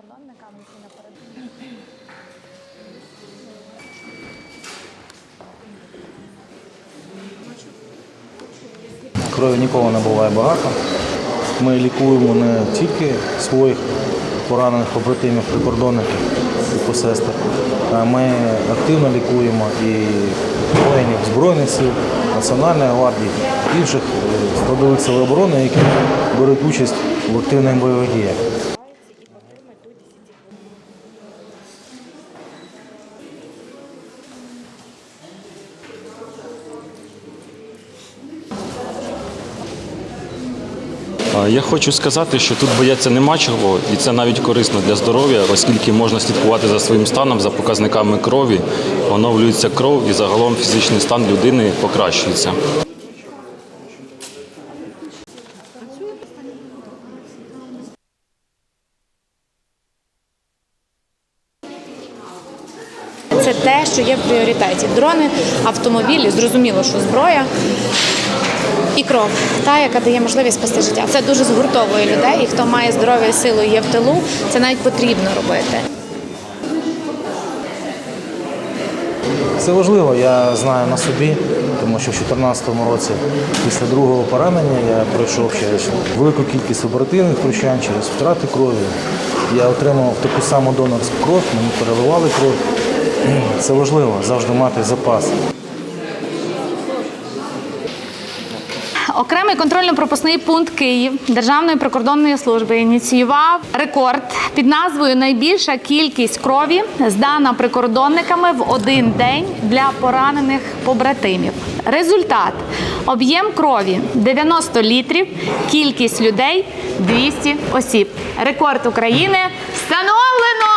прикордонникам, які на передовій. Крові ніколи не буває багато. Ми лікуємо не тільки своїх поранених побратимів, прикордонників і посестер, ми активно лікуємо і воїнів Збройних сил, Національної гвардії, інших е, складових сил оборони, які беруть участь в активних бойових діях. Я хочу сказати, що тут бояться нема чого, і це навіть корисно для здоров'я, оскільки можна слідкувати за своїм станом, за показниками крові, оновлюється кров і загалом фізичний стан людини покращується. Це те, що є в пріоритеті. Дрони, автомобілі, зрозуміло, що зброя і кров, та, яка дає можливість спасти життя. Це дуже згуртовує людей, і хто має здоров'я і силу і є в тилу, це навіть потрібно робити. Це важливо, я знаю на собі, тому що в 2014 році після другого поранення я пройшов через велику кількість оперативних втручань, через втрати крові. Я отримав таку саму донорську кров, мені переливали кров. Це важливо завжди мати запас. Окремий контрольно-пропускний пункт Київ Державної прикордонної служби ініціював рекорд під назвою Найбільша кількість крові здана прикордонниками в один день для поранених побратимів. Результат: об'єм крові 90 літрів, кількість людей 200 осіб. Рекорд України встановлений!